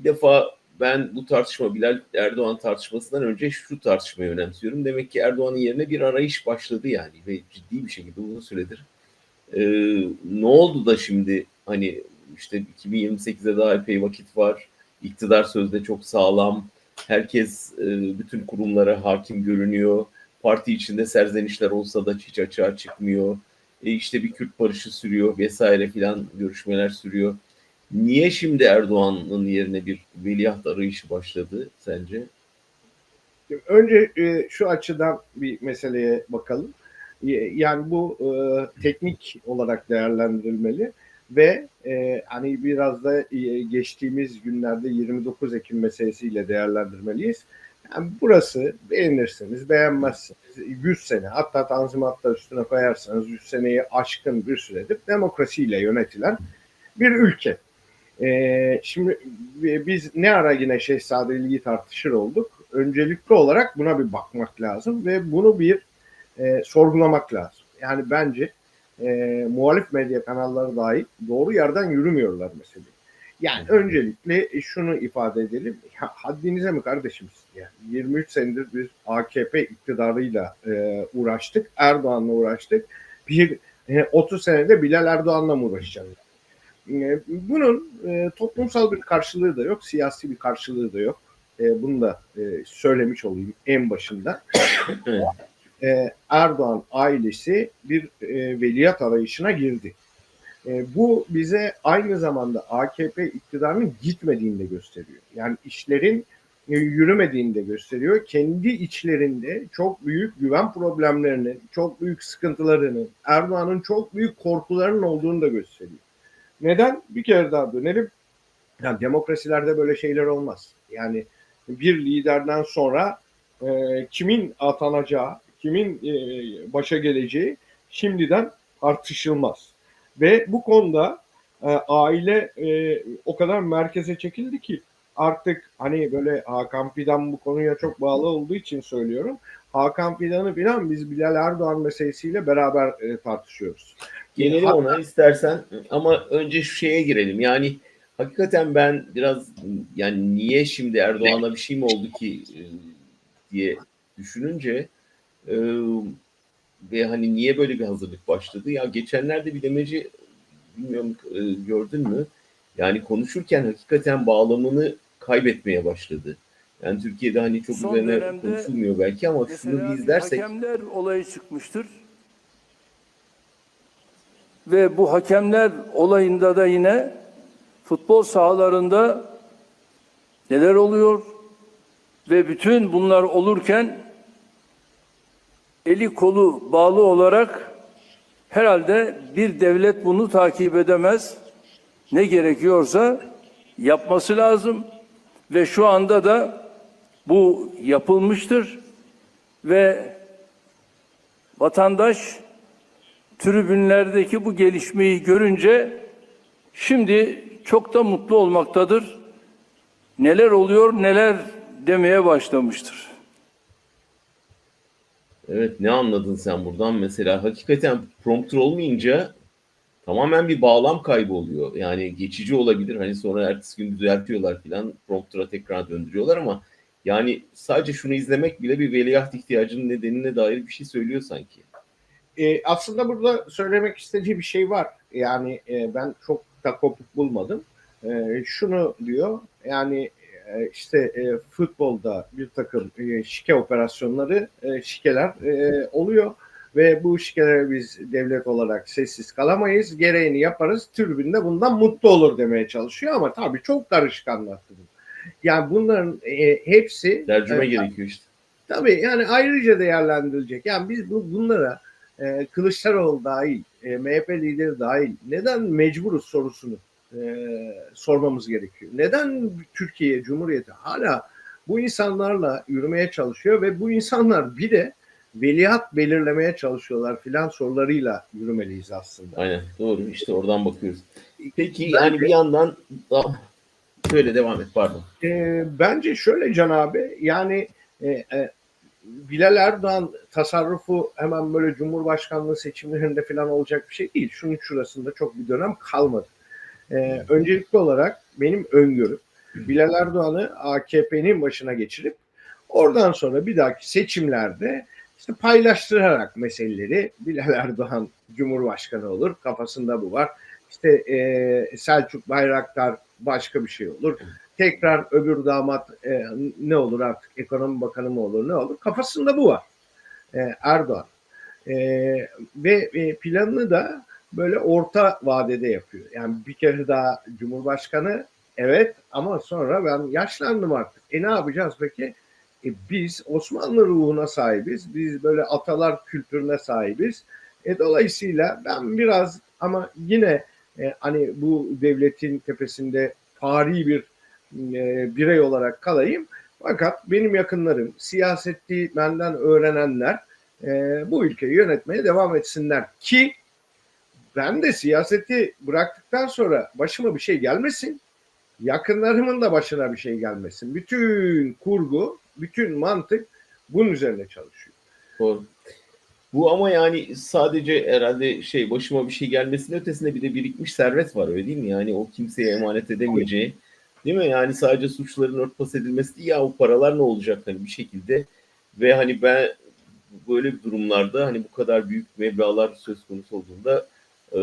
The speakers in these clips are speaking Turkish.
bir defa ben bu tartışma Bilal Erdoğan tartışmasından önce şu tartışmayı önemsiyorum. Demek ki Erdoğan'ın yerine bir arayış başladı yani ve ciddi bir şekilde uzun süredir. Ee, ne oldu da şimdi hani işte 2028'e daha epey vakit var. İktidar sözde çok sağlam. Herkes e, bütün kurumlara hakim görünüyor. Parti içinde serzenişler olsa da hiç açığa çıkmıyor. E işte bir Kürt barışı sürüyor vesaire filan görüşmeler sürüyor. Niye şimdi Erdoğan'ın yerine bir veliaht arayışı başladı sence? Önce e, şu açıdan bir meseleye bakalım. Yani bu e, teknik olarak değerlendirilmeli ve e, hani biraz da e, geçtiğimiz günlerde 29 Ekim meselesiyle değerlendirmeliyiz. Yani burası beğenirseniz beğenmezseniz 100 sene hatta tanzimatta üstüne koyarsanız 100 seneyi aşkın bir süredir demokrasiyle yönetilen bir ülke. Ee, şimdi biz ne ara yine şehzadeliği tartışır olduk. Öncelikli olarak buna bir bakmak lazım ve bunu bir e, sorgulamak lazım. Yani bence e, muhalif medya kanalları dahi doğru yerden yürümüyorlar mesela. Yani öncelikle şunu ifade edelim. Ya, haddinize mi kardeşim? Yani 23 senedir biz AKP iktidarıyla e, uğraştık. Erdoğan'la uğraştık. Bir e, 30 senede Bilal Erdoğan'la mı uğraşacağız? E, bunun e, toplumsal bir karşılığı da yok, siyasi bir karşılığı da yok. E, bunu da söylemiş olayım en başında. Erdoğan ailesi bir veliyat arayışına girdi. Bu bize aynı zamanda AKP iktidarının gitmediğini de gösteriyor. Yani işlerin yürümediğini de gösteriyor. Kendi içlerinde çok büyük güven problemlerinin, çok büyük sıkıntılarının, Erdoğan'ın çok büyük korkularının olduğunu da gösteriyor. Neden? Bir kere daha dönelim. Yani demokrasilerde böyle şeyler olmaz. Yani bir liderden sonra e, kimin atanacağı, kimin e, başa geleceği şimdiden tartışılmaz. Ve bu konuda e, aile e, o kadar merkeze çekildi ki artık hani böyle Hakan Fidan bu konuya çok bağlı olduğu için söylüyorum. Hakan Fidan'ı filan biz Bilal Erdoğan meselesiyle beraber e, tartışıyoruz. Gelelim ona istersen ama önce şu şeye girelim. Yani hakikaten ben biraz yani niye şimdi Erdoğan'a bir şey mi oldu ki e, diye düşününce e, ve hani niye böyle bir hazırlık başladı? Ya geçenlerde bir demeci bilmiyorum e, gördün mü? Yani konuşurken hakikaten bağlamını kaybetmeye başladı. Yani Türkiye'de hani çok Son üzerine konuşulmuyor belki ama şunu bir izlersek hakemler olayı çıkmıştır. Ve bu hakemler olayında da yine futbol sahalarında neler oluyor? Ve bütün bunlar olurken eli kolu bağlı olarak herhalde bir devlet bunu takip edemez. Ne gerekiyorsa yapması lazım. Ve şu anda da bu yapılmıştır. Ve vatandaş tribünlerdeki bu gelişmeyi görünce şimdi çok da mutlu olmaktadır. Neler oluyor neler demeye başlamıştır. Evet ne anladın sen buradan mesela hakikaten prompter olmayınca tamamen bir bağlam kaybı oluyor. Yani geçici olabilir hani sonra ertesi gün düzeltiyorlar filan prompter'a tekrar döndürüyorlar ama yani sadece şunu izlemek bile bir veliaht ihtiyacının nedenine dair bir şey söylüyor sanki. E, aslında burada söylemek istediği bir şey var. Yani e, ben çok da kopuk bulmadım. E, şunu diyor yani e, işte e, futbolda bir takım e, şike operasyonları, e, şikeler e, oluyor ve bu şikelere biz devlet olarak sessiz kalamayız. Gereğini yaparız. Tribünde bundan mutlu olur demeye çalışıyor ama tabii çok karışık anlattı. Yani bunların e, hepsi Tercüme e, gerekiyor işte. Tabii yani ayrıca değerlendirilecek. Yani biz bu, bunlara e, Kılıçdaroğlu dahil, e, MHP lideri dahil neden mecburuz sorusunu e, sormamız gerekiyor. Neden Türkiye Cumhuriyeti hala bu insanlarla yürümeye çalışıyor ve bu insanlar bir de veliaht belirlemeye çalışıyorlar filan sorularıyla yürümeliyiz aslında. Aynen doğru işte oradan bakıyoruz. Peki yani bir yandan şöyle devam et pardon. E, bence şöyle Can abi yani e, e, Bilal Erdoğan tasarrufu hemen böyle Cumhurbaşkanlığı seçimlerinde falan olacak bir şey değil. Şunun şurasında çok bir dönem kalmadı. E, öncelikli olarak benim öngörüm Bilal Erdoğan'ı AKP'nin başına geçirip oradan sonra bir dahaki seçimlerde işte paylaştırarak meseleleri Bilal Erdoğan Cumhurbaşkanı olur. Kafasında bu var. İşte e, Selçuk Bayraktar başka bir şey olur. Tekrar öbür damat e, ne olur artık ekonomi bakanı mı olur ne olur. Kafasında bu var e, Erdoğan. E, ve e, planını da böyle orta vadede yapıyor. Yani bir kere daha Cumhurbaşkanı evet ama sonra ben yaşlandım artık. E ne yapacağız peki? E, biz Osmanlı ruhuna sahibiz. Biz böyle atalar kültürüne sahibiz. E, dolayısıyla ben biraz ama yine e, hani bu devletin tepesinde fari bir e, birey olarak kalayım. Fakat benim yakınlarım, siyaseti benden öğrenenler e, bu ülkeyi yönetmeye devam etsinler ki ben de siyaseti bıraktıktan sonra başıma bir şey gelmesin. Yakınlarımın da başına bir şey gelmesin. Bütün kurgu, bütün mantık bunun üzerine çalışıyor. Doğru. Bu ama yani sadece herhalde şey başıma bir şey gelmesinin ötesinde bir de birikmiş servet var öyle değil mi? Yani o kimseye emanet edemeyeceği değil mi? Yani sadece suçların örtbas edilmesi değil ya o paralar ne olacak hani bir şekilde ve hani ben böyle bir durumlarda hani bu kadar büyük meblağlar söz konusu olduğunda e,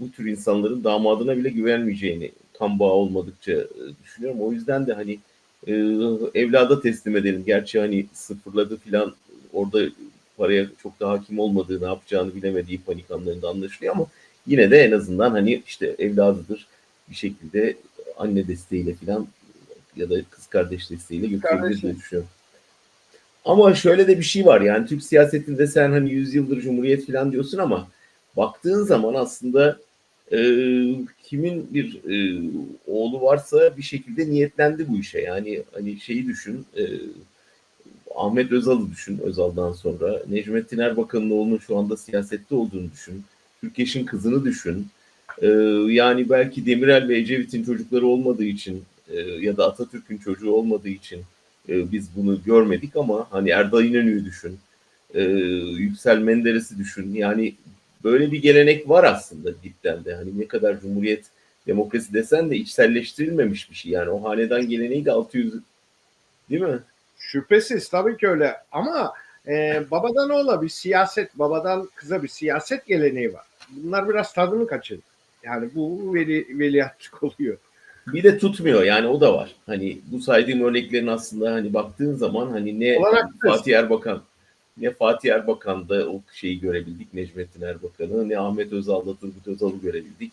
bu tür insanların damadına bile güvenmeyeceğini kan bağı olmadıkça e, düşünüyorum. O yüzden de hani e, evlada teslim edelim. Gerçi hani sıfırladı filan orada paraya çok da hakim olmadığı, ne yapacağını bilemediği panik anlarında anlaşılıyor ama yine de en azından hani işte evladıdır bir şekilde anne desteğiyle filan ya da kız kardeş desteğiyle götürebilir diye düşünüyorum. Ama şöyle de bir şey var yani Türk siyasetinde sen hani 100 yıldır cumhuriyet filan diyorsun ama baktığın zaman aslında e, kimin bir e, oğlu varsa bir şekilde niyetlendi bu işe. Yani hani şeyi düşün, e, Ahmet Özal'ı düşün Özal'dan sonra. Necmettin Erbakan'ın oğlunun şu anda siyasette olduğunu düşün. Türkeş'in kızını düşün. E, yani belki Demirel ve Ecevit'in çocukları olmadığı için e, ya da Atatürk'ün çocuğu olmadığı için e, biz bunu görmedik ama hani Erdal İnönü'yü düşün. E, Yüksel Menderes'i düşün. Yani böyle bir gelenek var aslında dipten de. Hani ne kadar cumhuriyet demokrasi desen de içselleştirilmemiş bir şey. Yani o hanedan geleneği de 600 değil mi? Şüphesiz tabii ki öyle ama e, babadan oğla bir siyaset, babadan kıza bir siyaset geleneği var. Bunlar biraz tadını kaçırdı. Yani bu veli, veliahtlık oluyor. Bir de tutmuyor yani o da var. Hani bu saydığım örneklerin aslında hani baktığın zaman hani ne Olanaksız. Fatih Erbakan ne Fatih Erbakan'da o şeyi görebildik Necmettin Erbakan'ı ne Ahmet Özal'da Turgut Özal'ı görebildik.